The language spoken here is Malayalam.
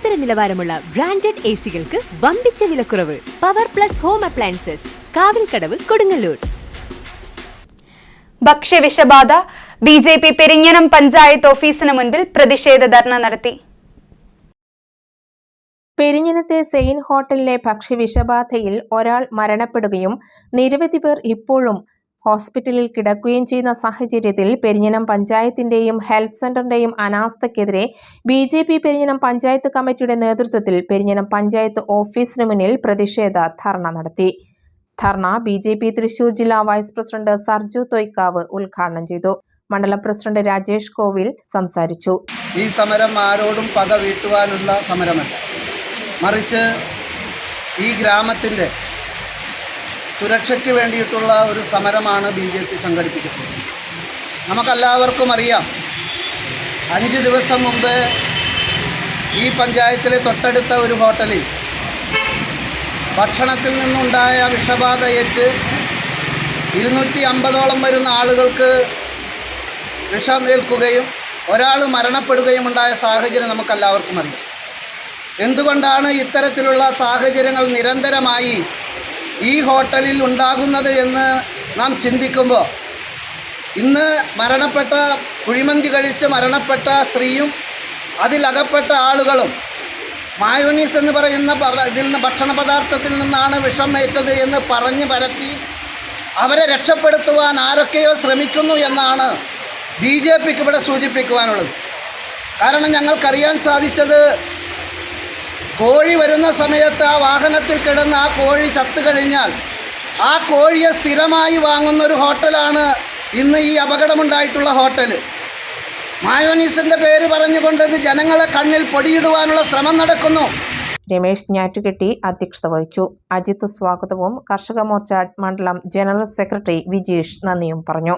ലോകോത്തര നിലവാരമുള്ള ബ്രാൻഡഡ് എ സികൾക്ക് വമ്പിച്ച വിലക്കുറവ്. Power plus home appliances Kavilkadavu Kodungallur. ഭക്ഷ്യവിഷബാധ B J P Perinjanam panchayat ഓഫീസിന് മുൻപിൽ പ്രതിഷേധ ധർണ നടത്തി. പെരിഞ്ഞനത്തെ സെയിൻ ഹോട്ടലിലെ ഭക്ഷ്യവിഷബാധയിൽ ഒരാൾ മരണപ്പെടുകയും നിരവധി പേർ ഇപ്പോഴും ഹോസ്പിറ്റലിൽ കിടക്കുകയും ചെയ്യുന്ന സാഹചര്യത്തിൽ പെരിഞ്ഞനം പഞ്ചായത്തിന്റെയും ഹെൽത്ത് സെന്ററിന്റെയും അനാസ്ഥയ്ക്കെതിരെ B J P Perinjanam panchayat കമ്മിറ്റിയുടെ നേതൃത്വത്തിൽ പെരിഞ്ഞനം പഞ്ചായത്ത് ഓഫീസിന് മുന്നിൽ പ്രതിഷേധ ധർണ നടത്തി. ധർണ ബി ജെ പി തൃശൂർ ജില്ലാ വൈസ് പ്രസിഡന്റ് സർജു തൊയ്ക്കാവ് ഉദ്ഘാടനം ചെയ്തു. മണ്ഡലം പ്രസിഡന്റ് രാജേഷ് കോവിൽ സംസാരിച്ചു. ഈ സമരം ആരോടും പക വീട്ടുവാനുള്ള സമരമല്ല. മറിച്ച് ഈ ഗ്രാമത്തിന്റെ സുരക്ഷയ്ക്ക് വേണ്ടിയിട്ടുള്ള ഒരു സമരമാണ് ബി ജെ പി സംഘടിപ്പിക്കുന്നത്. നമുക്കെല്ലാവർക്കും അറിയാം അഞ്ച് ദിവസം മുമ്പ് ഈ പഞ്ചായത്തിലെ തൊട്ടടുത്ത ഒരു ഹോട്ടലിൽ ഭക്ഷണത്തിൽ നിന്നുണ്ടായ വിഷബാധയേറ്റ് ഇരുന്നൂറ്റി അമ്പതോളം വരുന്ന ആളുകൾക്ക് വിഷം ഏൽക്കുകയും ഒരാൾ മരണപ്പെടുകയും ഉണ്ടായ സാഹചര്യം നമുക്കെല്ലാവർക്കും അറിയാം. എന്തുകൊണ്ടാണ് ഇത്തരത്തിലുള്ള സാഹചര്യങ്ങൾ നിരന്തരമായി ഈ ഹോട്ടലിൽ ഉണ്ടാകുന്നത് എന്ന് നാം ചിന്തിക്കുമ്പോൾ ഇന്ന് മരണപ്പെട്ട കുഴിമന്തി കഴിച്ച് മരണപ്പെട്ട സ്ത്രീയും അതിലകപ്പെട്ട ആളുകളും മായോണീസ് എന്ന് പറയുന്ന ഇതിൽ നിന്ന് ഭക്ഷണ പദാർത്ഥത്തിൽ നിന്നാണ് വിഷം ഏറ്റത് എന്ന് പറഞ്ഞ് പരത്തി അവരെ രക്ഷപ്പെടുത്തുവാൻ ആരൊക്കെയോ ശ്രമിക്കുന്നു എന്നാണ് ബി ജെ പിക്ക് ഇവിടെ സൂചിപ്പിക്കുവാനുള്ളത്. കാരണം ഞങ്ങൾക്കറിയാൻ സാധിച്ചത് കോഴി വരുന്ന സമയത്ത് ആ വാഹനത്തിൽ കിടന്ന് ആ കോഴി ചത്തു കഴിഞ്ഞാൽ ആ കോഴിയെ സ്ഥിരമായി വാങ്ങുന്ന ഒരു ഹോട്ടലാണ് ഇന്ന് ഈ അപകടമുണ്ടായിട്ടുള്ള ഹോട്ടൽ മായോനീസിന്റെ പേര് പറഞ്ഞുകൊണ്ട് ഇത് ജനങ്ങളെ കണ്ണിൽ പൊടിയിടുവാനുള്ള ശ്രമം നടക്കുന്നു. രമേശ് ഞാറ്റുകെട്ടി അധ്യക്ഷത വഹിച്ചു. അജിത് സ്വാഗതവും കർഷക മോർച്ച മണ്ഡലം ജനറൽ സെക്രട്ടറി വിജീഷ് നന്ദിയും പറഞ്ഞു.